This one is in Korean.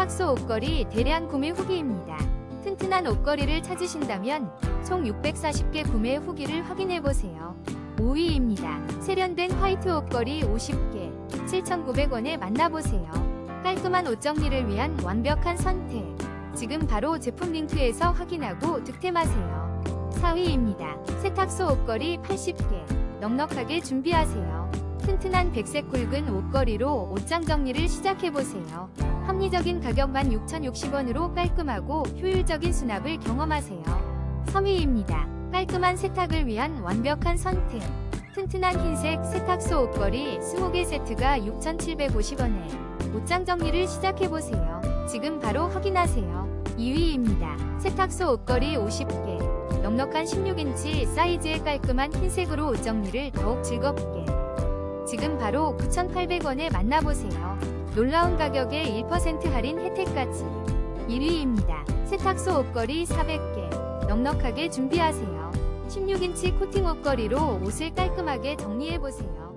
세탁소 옷걸이 대량 구매 후기입니다. 튼튼한 옷걸이를 찾으신다면 총 640개 구매 후기를 확인해보세요. 5위입니다. 세련된 화이트 옷걸이 50개 7,900원에 만나보세요. 깔끔한 옷 정리를 위한 완벽한 선택. 지금 바로 제품 링크에서 확인하고 득템하세요. 4위입니다. 세탁소 옷걸이 80개 넉넉하게 준비하세요. 튼튼한 백색 굵은 옷걸이로 옷장 정리를 시작해보세요. 합리적인 가격 16,060원으로 깔끔하고 효율적인 수납을 경험하세요. 3위입니다. 깔끔한 세탁을 위한 완벽한 선택. 튼튼한 흰색 세탁소 옷걸이 20개 세트가 6,750원에 옷장 정리를 시작해보세요. 지금 바로 확인하세요. 2위입니다. 세탁소 옷걸이 50개. 넉넉한 16인치 사이즈의 깔끔한 흰색으로 옷 정리를 더욱 즐겁게. 지금 바로 9,800원에 만나보세요. 놀라운 가격에 1% 할인 혜택까지. 1위입니다. 세탁소 옷걸이 400개. 넉넉하게 준비하세요. 16인치 코팅 옷걸이로 옷을 깔끔하게 정리해보세요.